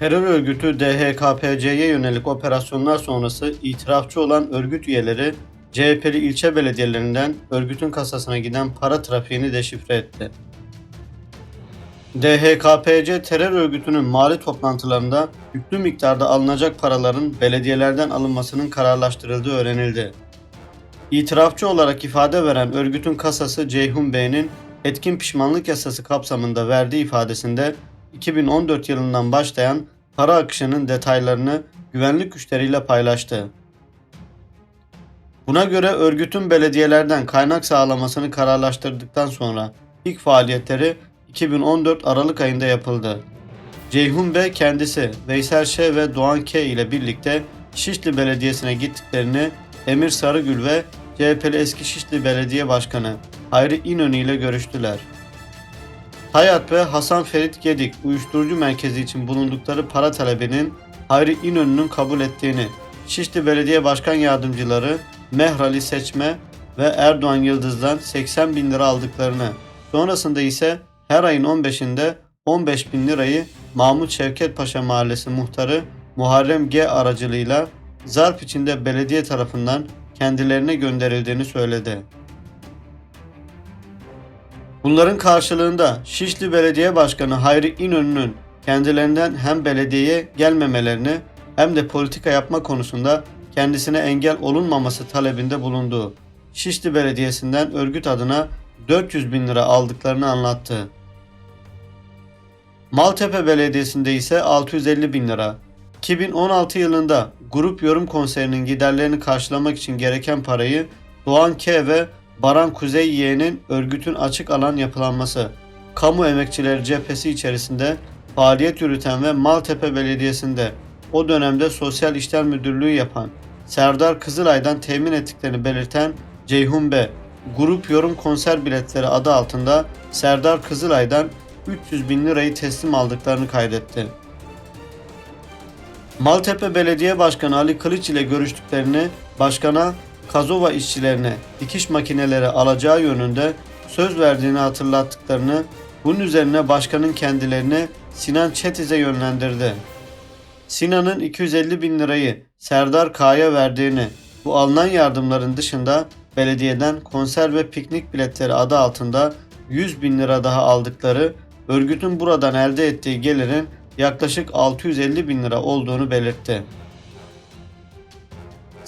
Terör örgütü DHKPC'ye yönelik operasyonlar sonrası itirafçı olan örgüt üyeleri CHP'li ilçe belediyelerinden örgütün kasasına giden para trafiğini deşifre etti. DHKPC terör örgütünün mali toplantılarında yüklü miktarda alınacak paraların belediyelerden alınmasının kararlaştırıldığı öğrenildi. İtirafçı olarak ifade veren örgütün kasası Ceyhun Bey'in etkin pişmanlık yasası kapsamında verdiği ifadesinde 2014 yılından başlayan para akışının detaylarını güvenlik güçleriyle paylaştı. Buna göre örgütün belediyelerden kaynak sağlamasını kararlaştırdıktan sonra ilk faaliyetleri 2014 Aralık ayında yapıldı. Ceyhun Bey kendisi Veysel Ş ve Doğan K ile birlikte Şişli Belediyesi'ne gittiklerini Emir Sarıgül ve CHP'li eski Şişli Belediye Başkanı Hayri İnönü ile görüştüler. Hayat ve Hasan Ferit Gedik uyuşturucu merkezi için bulundukları para talebinin Hayri İnönü'nün kabul ettiğini, Şişli Belediye Başkan Yardımcıları Mehrali Seçme ve Erdoğan Yıldız'dan 80 bin lira aldıklarını, sonrasında ise her ayın 15'inde 15 bin lirayı Mahmut Şevket Paşa Mahallesi muhtarı Muharrem G aracılığıyla zarf içinde belediye tarafından kendilerine gönderildiğini söyledi. Bunların karşılığında Şişli Belediye Başkanı Hayri İnönü'nün kendilerinden hem belediyeye gelmemelerini hem de politika yapma konusunda kendisine engel olunmaması talebinde bulunduğu Şişli Belediyesi'nden örgüt adına 400 bin lira aldıklarını anlattı. Maltepe Belediyesi'nde ise 650 bin lira. 2016 yılında grup yorum konserinin giderlerini karşılamak için gereken parayı Doğan K ve Baran Kuzey Yeğen'in örgütün açık alan yapılanması, kamu emekçileri cephesi içerisinde faaliyet yürüten ve Maltepe Belediyesi'nde o dönemde Sosyal İşler Müdürlüğü yapan Serdar Kızılay'dan temin ettiklerini belirten Ceyhun B. Grup Yorum Konser Biletleri adı altında Serdar Kızılay'dan 300 bin lirayı teslim aldıklarını kaydetti. Maltepe Belediye Başkanı Ali Kılıç ile görüştüklerini başkana Kazova işçilerine dikiş makineleri alacağı yönünde söz verdiğini hatırlattıklarını bunun üzerine başkanın kendilerini Sinan Çetiz'e yönlendirdi. Sinan'ın 250 bin lirayı Serdar K'ya verdiğini, bu alınan yardımların dışında belediyeden konser ve piknik biletleri adı altında 100 bin lira daha aldıkları, örgütün buradan elde ettiği gelirin yaklaşık 650 bin lira olduğunu belirtti.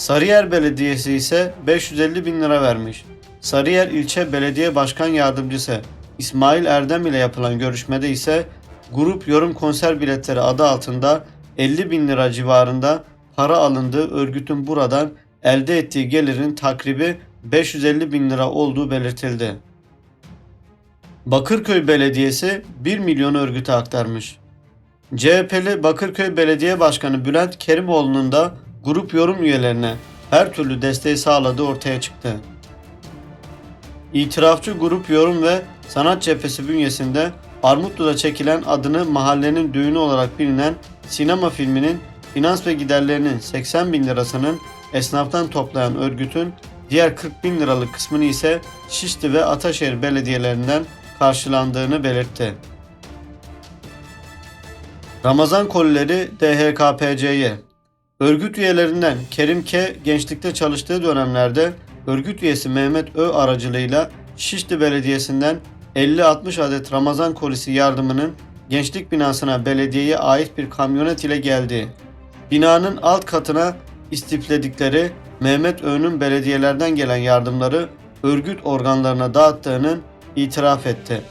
Sarıyer Belediyesi ise 550 bin lira vermiş. Sarıyer İlçe Belediye Başkan Yardımcısı İsmail Erdem ile yapılan görüşmede ise grup yorum konser biletleri adı altında 50 bin lira civarında para alındığı örgütün buradan elde ettiği gelirin takribi 550 bin lira olduğu belirtildi. Bakırköy Belediyesi 1 milyon örgüte aktarmış. CHP'li Bakırköy Belediye Başkanı Bülent Kerimoğlu'nun da grup yorum üyelerine her türlü desteği sağladığı ortaya çıktı. İtirafçı Grup Yorum ve Sanat Cephesi bünyesinde Armutlu'da çekilen adını mahallenin düğünü olarak bilinen sinema filminin finans ve giderlerinin 80 bin lirasının esnaftan toplayan örgütün diğer 40 bin liralık kısmını ise Şişli ve Ataşehir belediyelerinden karşılandığını belirtti. Ramazan kolileri DHKPC'ye Örgüt üyelerinden Kerim K. gençlikte çalıştığı dönemlerde örgüt üyesi Mehmet Ö. aracılığıyla Şişli Belediyesi'nden 50-60 adet Ramazan kolisi yardımının gençlik binasına belediyeye ait bir kamyonet ile geldi. Binanın alt katına istifledikleri Mehmet Ö'nün belediyelerden gelen yardımları örgüt organlarına dağıttığının itiraf etti.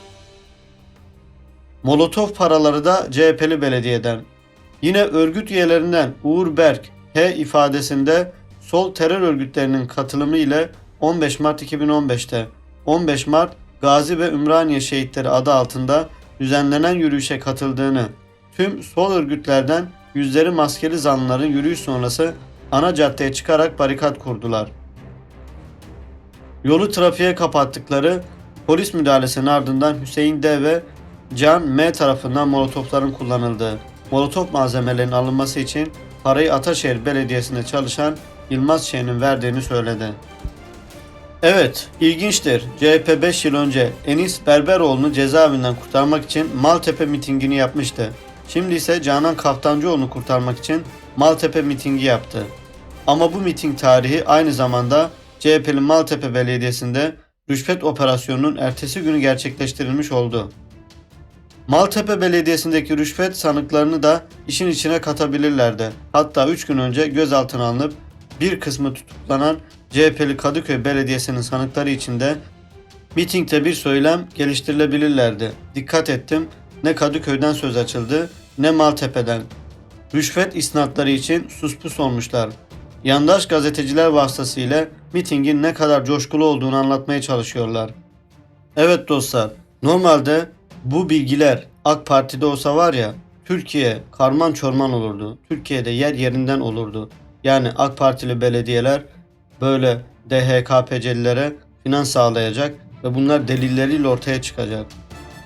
Molotov paraları da CHP'li belediyeden. Yine örgüt üyelerinden Uğur Berk H ifadesinde sol terör örgütlerinin katılımı ile 15 Mart 2015'te 15 Mart Gazi ve Ümraniye şehitleri adı altında düzenlenen yürüyüşe katıldığını, tüm sol örgütlerden yüzleri maskeli zanlıların yürüyüş sonrası ana caddeye çıkarak barikat kurdular. Yolu trafiğe kapattıkları polis müdahalesinin ardından Hüseyin D ve Can M tarafından molotofların kullanıldığı, molotof malzemelerinin alınması için parayı Ataşehir Belediyesi'nde çalışan Yılmaz Şen'in verdiğini söyledi. Evet, ilginçtir. CHP 5 yıl önce Enis Berberoğlu'nu cezaevinden kurtarmak için Maltepe mitingini yapmıştı. Şimdi ise Canan Kaftancıoğlu'nu kurtarmak için Maltepe mitingi yaptı. Ama bu miting tarihi aynı zamanda CHP'li Maltepe Belediyesi'nde rüşvet operasyonunun ertesi günü gerçekleştirilmiş oldu. Maltepe Belediyesi'ndeki rüşvet sanıklarını da işin içine katabilirlerdi. Hatta 3 gün önce gözaltına alınıp bir kısmı tutuklanan CHP'li Kadıköy Belediyesi'nin sanıkları içinde mitingde bir söylem geliştirilebilirlerdi. Dikkat ettim ne Kadıköy'den söz açıldı ne Maltepe'den. Rüşvet isnatları için suspus olmuşlar. Yandaş gazeteciler vasıtasıyla mitingin ne kadar coşkulu olduğunu anlatmaya çalışıyorlar. Evet dostlar, normalde bu bilgiler AK Parti'de olsa var ya, Türkiye karman çorman olurdu. Türkiye'de yer yerinden olurdu. Yani AK Partili belediyeler böyle DHKPC'lilere finans sağlayacak ve bunlar delilleriyle ortaya çıkacak.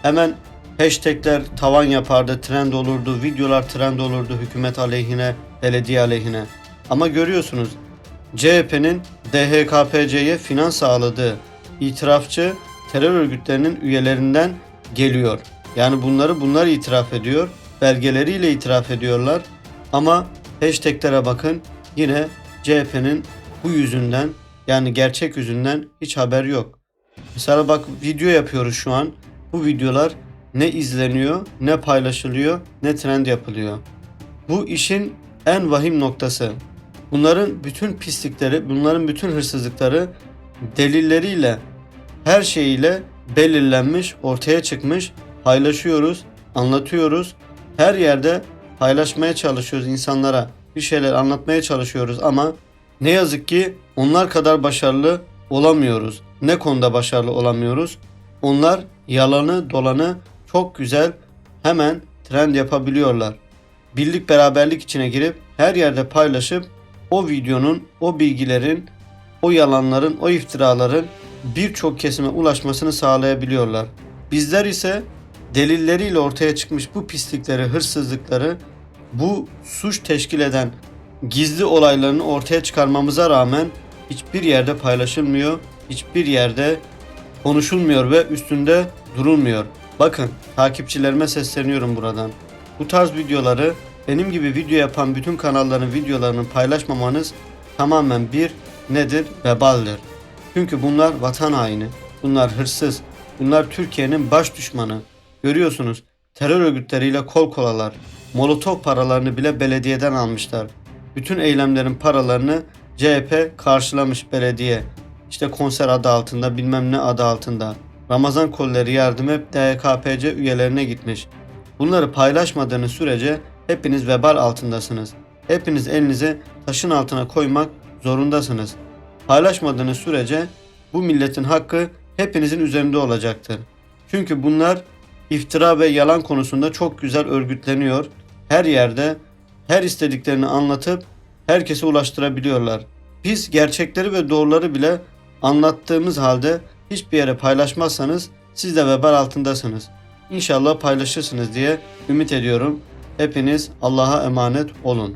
Hemen hashtagler tavan yapardı, trend olurdu, videolar trend olurdu hükümet aleyhine, belediye aleyhine. Ama görüyorsunuz CHP'nin DHKPC'ye finans sağladığı itirafçı terör örgütlerinin üyelerinden geliyor. Yani bunları bunlar itiraf ediyor. Belgeleriyle itiraf ediyorlar. Ama hashtaglere bakın yine CHP'nin bu yüzünden yani gerçek yüzünden hiç haber yok. Mesela bak video yapıyoruz şu an. Bu videolar ne izleniyor, ne paylaşılıyor, ne trend yapılıyor. Bu işin en vahim noktası. Bunların bütün pislikleri, bunların bütün hırsızlıkları delilleriyle, her şeyiyle belirlenmiş, ortaya çıkmış, paylaşıyoruz, anlatıyoruz. Her yerde paylaşmaya çalışıyoruz insanlara. Bir şeyler anlatmaya çalışıyoruz ama ne yazık ki onlar kadar başarılı olamıyoruz. Ne konuda başarılı olamıyoruz? Onlar yalanı, dolanı çok güzel hemen trend yapabiliyorlar. Birlik beraberlik içine girip her yerde paylaşıp o videonun, o bilgilerin, o yalanların, o iftiraların birçok kesime ulaşmasını sağlayabiliyorlar. Bizler ise delilleriyle ortaya çıkmış bu pislikleri, hırsızlıkları, bu suç teşkil eden gizli olaylarını ortaya çıkarmamıza rağmen hiçbir yerde paylaşılmıyor, hiçbir yerde konuşulmuyor ve üstünde durulmuyor. Bakın takipçilerime sesleniyorum buradan. Bu tarz videoları benim gibi video yapan bütün kanalların videolarını paylaşmamanız tamamen bir nedir? Vebaldir. Çünkü bunlar vatan haini, bunlar hırsız, bunlar Türkiye'nin baş düşmanı. Görüyorsunuz terör örgütleriyle kol kolalar. Molotov paralarını bile belediyeden almışlar. Bütün eylemlerin paralarını CHP karşılamış belediye. İşte konser adı altında bilmem ne adı altında. Ramazan kolları yardım hep DKPC üyelerine gitmiş. Bunları paylaşmadığınız sürece hepiniz vebal altındasınız. Hepiniz elinizi taşın altına koymak zorundasınız. Paylaşmadığınız sürece bu milletin hakkı hepinizin üzerinde olacaktır. Çünkü bunlar iftira ve yalan konusunda çok güzel örgütleniyor. Her yerde her istediklerini anlatıp herkese ulaştırabiliyorlar. Biz gerçekleri ve doğruları bile anlattığımız halde hiçbir yere paylaşmazsanız siz de vebal altındasınız. İnşallah paylaşırsınız diye ümit ediyorum. Hepiniz Allah'a emanet olun.